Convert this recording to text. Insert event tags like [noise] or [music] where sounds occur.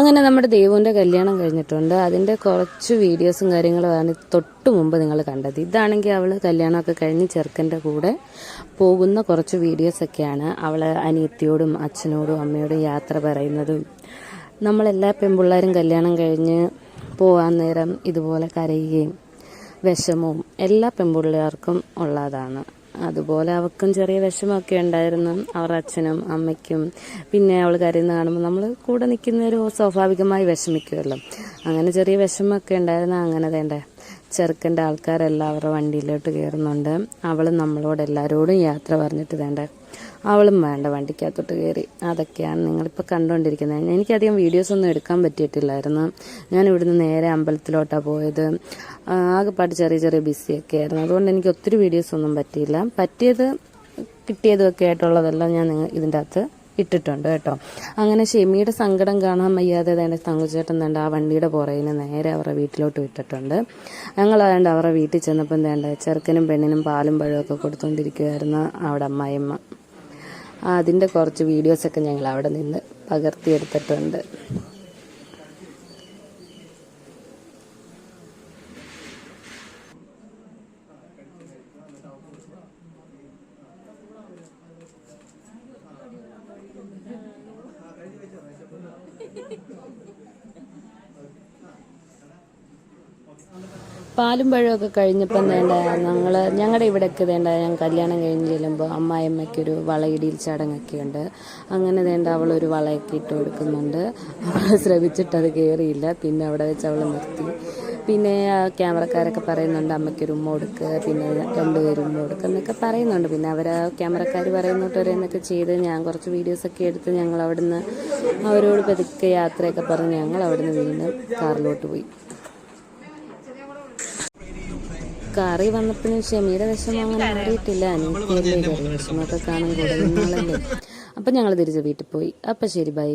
അങ്ങനെ നമ്മുടെ ദേവുവിന്റെ കല്യാണം കഴിഞ്ഞിട്ടുണ്ട്. അതിന്റെ കുറച്ച് വീഡിയോസും കാര്യങ്ങളുമാണ് തൊട്ട് മുമ്പ് നിങ്ങൾ കണ്ടത്. ഇതാണെങ്കിൽ അവൾ കല്യാണമൊക്കെ കഴിഞ്ഞ് ചെറുക്കന്റെ കൂടെ പോകുന്ന കുറച്ച് വീഡിയോസൊക്കെയാണ് അവൾ അനിയത്തിയോടും അച്ഛനോടും അമ്മയോടും യാത്ര പറയുന്നതും. നമ്മളെല്ലാ പെൺപിള്ളേരും കല്യാണം കഴിഞ്ഞ് പോകാൻ നേരം ഇതുപോലെ കരയുകയും വിഷമവും എല്ലാ പെൺപിള്ളേർക്കും ഉള്ളതാണ്. അതുപോലെ അവൾക്കും ചെറിയ വിഷമമൊക്കെ ഉണ്ടായിരുന്നു. അവരുടെ അച്ഛനും അമ്മയ്ക്കും. പിന്നെ അവൾ കരയുന്ന കാണുമ്പോൾ നമ്മൾ കൂടെ നിൽക്കുന്നവർ സ്വാഭാവികമായി വിഷമിക്കുമല്ലോ. അങ്ങനെ ചെറിയ വിഷമമൊക്കെ ഉണ്ടായിരുന്നു. അങ്ങനെ വേണ്ട. ചെറുക്കന്റെ ആൾക്കാരെല്ലാം അവരുടെ വണ്ടിയിലോട്ട് കയറുന്നുണ്ട്. അവൾ നമ്മളോട് എല്ലാവരോടും യാത്ര പറഞ്ഞിട്ട് വേണ്ട. അവളും വേണ്ട വണ്ടിക്കകത്തോട്ട് കയറി അതൊക്കെയാണ് നിങ്ങളിപ്പോൾ കണ്ടുകൊണ്ടിരിക്കുന്നത് എനിക്കധികം വീഡിയോസൊന്നും എടുക്കാൻ പറ്റിയിട്ടില്ലായിരുന്നു. ഞാൻ ഇവിടുന്ന് നേരെ അമ്പലത്തിലോട്ടാണ് പോയത്. ആകെപ്പാട് ചെറിയ ചെറിയ ബിസിയൊക്കെ ആയിരുന്നു അതുകൊണ്ട് എനിക്ക് ഒത്തിരി വീഡിയോസൊന്നും പറ്റിയില്ല. പറ്റിയത് കിട്ടിയതും ഒക്കെ ആയിട്ടുള്ളതെല്ലാം ഞാൻ ഇതിന്റെ അകത്ത് ഇട്ടിട്ടുണ്ട് കേട്ടോ. അങ്ങനെ ഷെമിയുടെ സങ്കടം കാണാൻ വയ്യാതെ തന്നെ തങ്കുചേട്ടൻ തേണ്ട ആ വണ്ടിയുടെ പുറകിന് നേരെ അവരുടെ വീട്ടിലോട്ട് വിട്ടിട്ടുണ്ട്. ഞങ്ങൾ വേണ്ട അവരുടെ വീട്ടിൽ ചെന്നപ്പം തേണ്ട ചെറുക്കനും പെണ്ണിനും പാലും പഴമൊക്കെ കൊടുത്തുകൊണ്ടിരിക്കുമായിരുന്നു അവിടെ അമ്മായിയമ്മ. അതിന്റെ കുറച്ച് വീഡിയോസൊക്കെ ഞങ്ങൾ അവിടെ നിന്ന് പകർത്തിയെടുത്തിട്ടുണ്ട്. [laughs] പാലും പഴവും ഒക്കെ കഴിഞ്ഞപ്പം വേണ്ട ഞങ്ങൾ ഞങ്ങളുടെ ഇവിടെയൊക്കെ വേണ്ട ഞാൻ കല്യാണം കഴിഞ്ഞ് ചെല്ലുമ്പോൾ അമ്മായിയമ്മയ്ക്കൊരു വളയിടിയിൽ ചടങ്ങൊക്കെ ഉണ്ട് അങ്ങനെ വേണ്ട അവളൊരു വളയൊക്കെ ഇട്ട് കൊടുക്കുന്നുണ്ട്. അവൾ ശ്രമിച്ചിട്ട് അത് കയറിയില്ല പിന്നെ അവിടെ വെച്ച് അവൾ നിർത്തി. പിന്നെ ക്യാമറക്കാരൊക്കെ പറയുന്നുണ്ട് അമ്മയ്ക്കൊരു ഉമ്മ കൊടുക്കുക പിന്നെ രണ്ടുപേരും ഉമ്മ കൊടുക്കുക എന്നൊക്കെ പറയുന്നുണ്ട്. പിന്നെ അവർ ക്യാമറക്കാർ പറയുന്നോട്ട് ഓരോന്നൊക്കെ ചെയ്ത്. ഞാൻ കുറച്ച് വീഡിയോസൊക്കെ എടുത്ത് ഞങ്ങൾ അവിടുന്ന് അവരോട് പതുക്കെ യാത്രയൊക്കെ പറഞ്ഞ് ഞങ്ങൾ അവിടുന്ന് വീണ്ടും കാറിലോട്ട് പോയി. കറി വന്നപ്പോ ഷമീയുടെ വിഷമം അങ്ങനെ മാറിയിട്ടില്ല. അനിയത്തിയല്ലേ വിഷമമൊക്കെ കാണും കൂടെ നിങ്ങളല്ലേ അപ്പം ഞങ്ങൾ തിരിച്ച് വീട്ടിൽ പോയി. അപ്പം ശരി ബൈ.